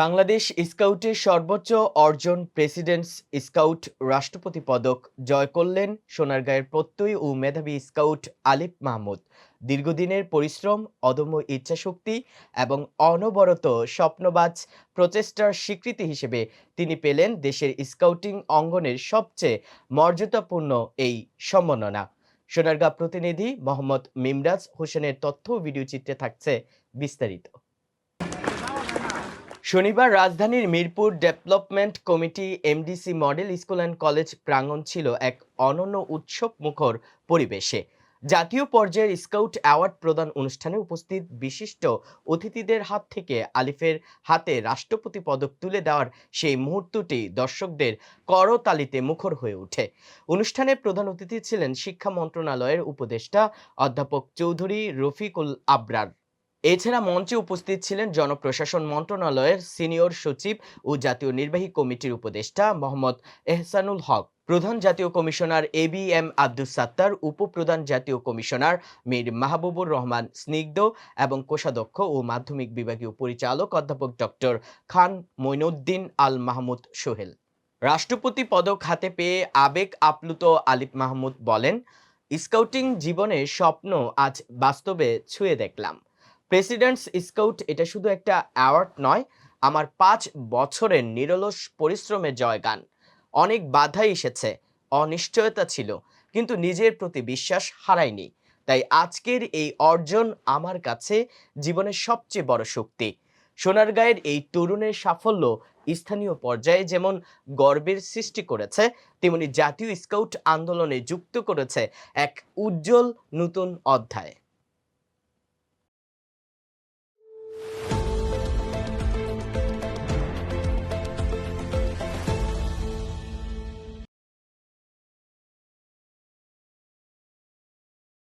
বাংলাদেশ স্কাউটের সর্বোচ্চ অর্জন presidents scout রাষ্ট্রপতি পদক জয় করলেন সোনারগাঁয়ের প্রত্যয়ী ও মেধাবী স্কাউট আলিফ মাহমুদ। দীর্ঘদিনের পরিশ্রম, অদম্য ইচ্ছাশক্তি এবং অনবরত স্বপ্নবাজ প্রচেষ্টার স্বীকৃতি হিসেবে তিনি পেলেন দেশের স্কাউটিং অঙ্গনের সবচেয়ে মর্যাদাপূর্ণ এই সম্মাননা সোনারগাঁ প্রতিনিধি মোহাম্মদ মিমরাজ হোসেনের তথ্য ভিডিও চিত্রে থাকছে বিস্তারিত। শনিবার রাজধানীর Mirpur development committee MDC model school and college প্রাঙ্গণ ছিল এক অনন্য উৎসব মুখর পরিবেশে। জাতীয় পর্যায়ের স্কাউট অ্যাওয়ার্ড প্রদান অনুষ্ঠানে উপস্থিত বিশিষ্ট অতিথিদের হাত থেকে আলিফের হাতে রাষ্ট্রপতি পদক তুলে দেওয়ার সেই মুহূর্তটি দর্শকদের করতালিতে মুখর হয়ে ওঠে। অনুষ্ঠানে প্রধান অতিথি ছিলেন শিক্ষা মন্ত্রণালয়ের উপদেষ্টা অধ্যাপক চৌধুরী রফিকুল আবরার। এছাড়া মঞ্চে উপস্থিত ছিলেন জনপ্রশাসন মন্ত্রণালয়ের সিনিয়র সচিব ও জাতীয় নির্বাহী কমিটির উপদেষ্টা মোহাম্মদ এহসানুল হক, প্রধান জাতীয় commissioner A B M Abdus Sattar, উপপ্রধান জাতীয় কমিশনার মীর মাহবুবুর রহমান স্নিগ্ধ এবং কোষাধ্যক্ষ ও মাধ্যমিক বিভাগীয় পরিচালক অধ্যাপক ডক্টর খান মইনুদ্দিন আল মাহমুদ সোহেল। রাষ্ট্রপতি পদক হাতে পেয়ে আবেগ আপ্লুত আলিফ মাহমুদ বলেন, স্কাউটিং জীবনের স্বপ্ন আজ বাস্তবে ছুঁয়ে দেখলাম। প্রেসিডেন্টস স্কাউট এটা শুধু একটা অ্যাওয়ার্ড নয়, আমার পাঁচ বছরের নিরলস পরিশ্রমের জয়গান। অনেক বাধা এসেছে, অনিশ্চয়তা ছিল, কিন্তু নিজের প্রতি বিশ্বাস হারাইনি তাই আজকের এই অর্জন আমার কাছে জীবনের সবচেয়ে বড় শক্তি। সোনারগাঁয়ের এই তরুণের সাফল্য স্থানীয় পর্যায়ে যেমন গর্বের সৃষ্টি করেছে, তেমনি জাতীয় স্কাউট আন্দোলনে যুক্ত করেছে এক উজ্জ্বল নতুন অধ্যায়।